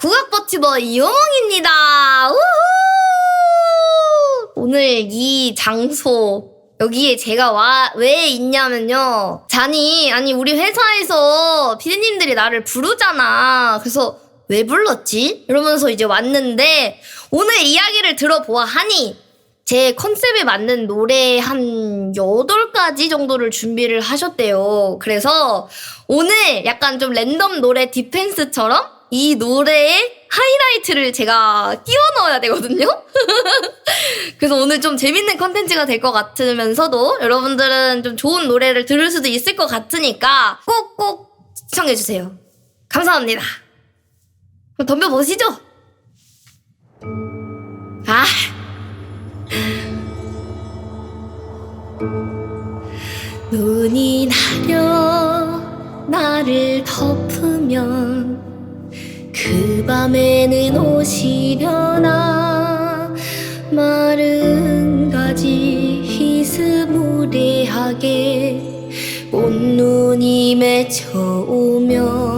국악버티버 이호몽입니다. 오늘 이 장소 여기에 제가 와 왜 있냐면요. 자니 아니 우리 회사에서 피디님들이 나를 부르잖아. 그래서 왜 불렀지? 이러면서 이제 왔는데 오늘 이야기를 들어보아 하니 제 컨셉에 맞는 노래 한 8가지 정도를 준비를 하셨대요. 그래서 오늘 약간 좀 랜덤 노래 디펜스처럼 이 노래의 하이라이트를 제가 끼워 넣어야 되거든요? 그래서 오늘 좀 재밌는 컨텐츠가 될 것 같으면서도 여러분들은 좀 좋은 노래를 들을 수도 있을 것 같으니까 꼭꼭 시청해주세요. 감사합니다. 그럼 덤벼보시죠. 아. 눈이 나려 나를 덮으면 그 밤에는 오시려나 마른 가지 희스무레하게 꽃눈이 맺혀오면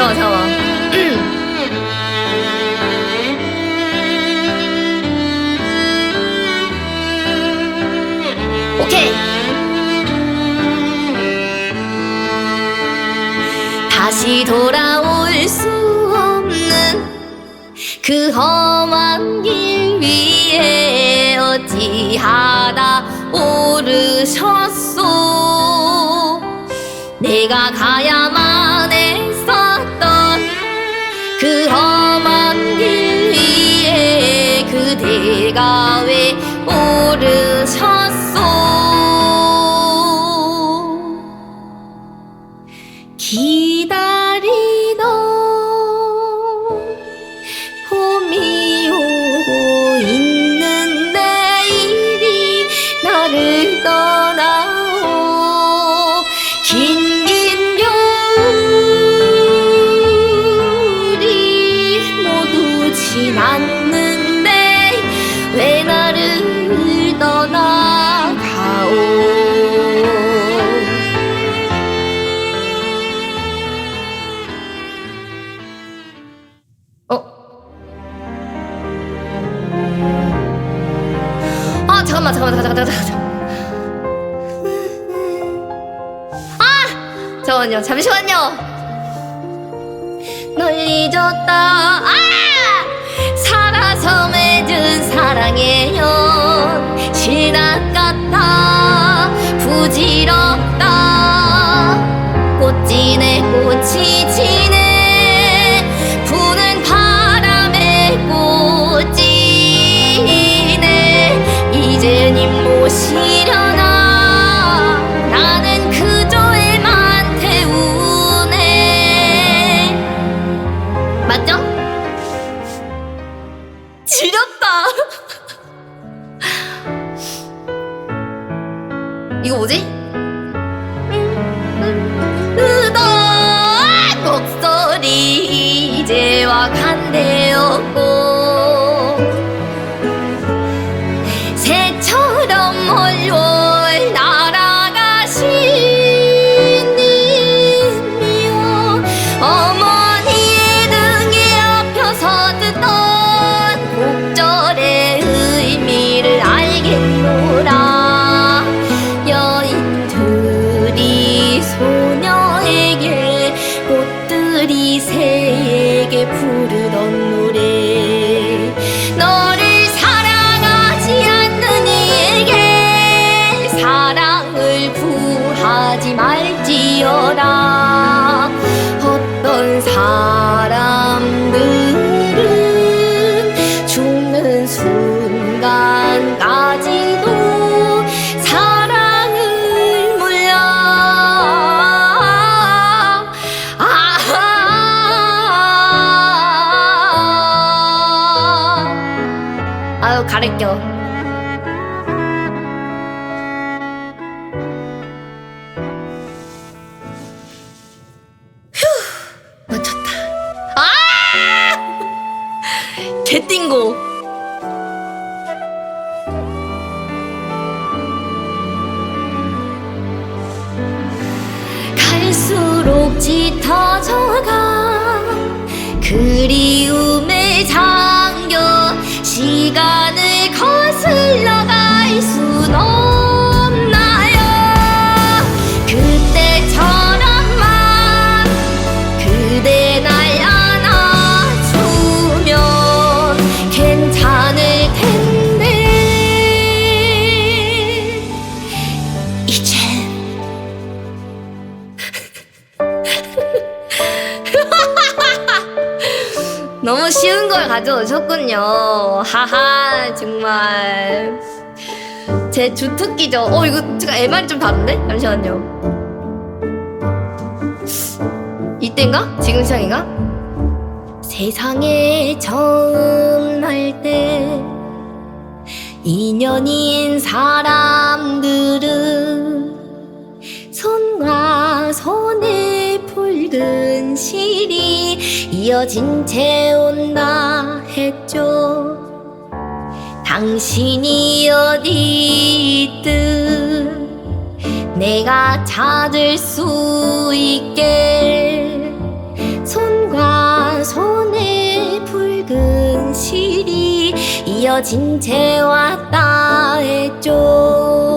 잠깐만, 잠깐만. 오케이! 다시 돌아올 수 없는 그 험한 길 위에 어찌하다 오르셨소 내가 가야 그대가 잠깐만요 잠시만요. 널 잊었다. 아! 살아서 맺은 사랑의 연 지나갔다 부질없다 목소리 이제와 간대었고 알지어다. 어떤 사람들은 죽는 순간까지도 사랑을 몰라 아 아유 가르켜 개띵고. 갈수록 짙어져가 그리움에 잠겨 시간을 거슬러 갈순 너무 쉬운 걸 가져오셨군요. 하하, 정말. 제 주특기죠. 어, 이거 제가 MR이 좀 다른데? 잠시만요. 이때인가? 지금 시장인가? 세상에 처음 날때 인연인 사람들은 이어진 채 온다 했죠. 당신이 어디 있든 내가 찾을 수 있게 손과 손에 붉은 실이 이어진 채 왔다 했죠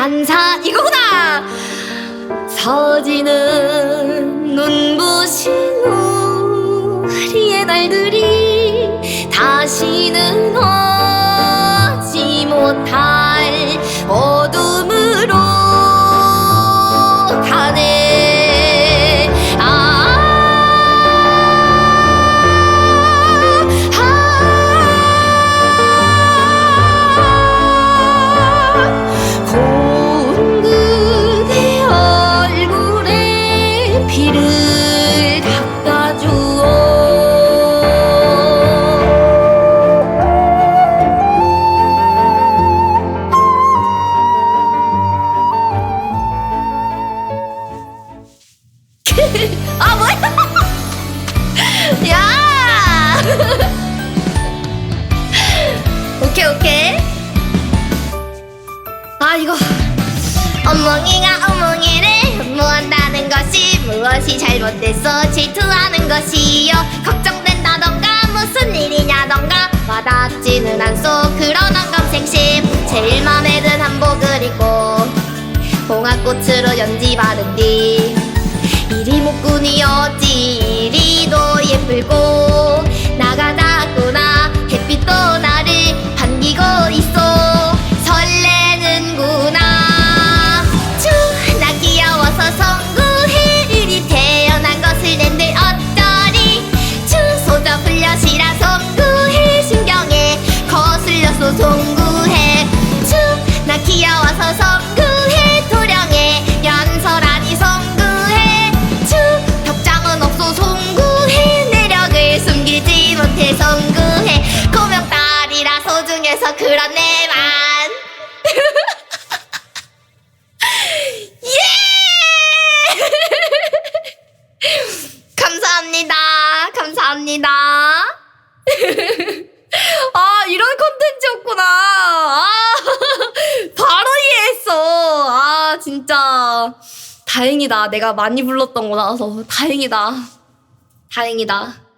산산 이거구나. 서지는 눈부신 우리의 날들이 닦아주오 아 아 엉멍이가 것이 무엇이 잘못됐어 질투하는 것이요? 걱정된다던가 무슨 일이냐던가? 와닿지는 않소. 그러던 검색심 제일 맘에 든 한복을 입고 봉화꽃으로 연지 바른 뒤 이리 목군이 어찌 그래서 그러네만. 예! 감사합니다. 감사합니다. 아, 이런 컨텐츠였구나. 아, 바로 이해했어. 아, 진짜. 다행이다. 내가 많이 불렀던 거라서. 다행이다. 다행이다.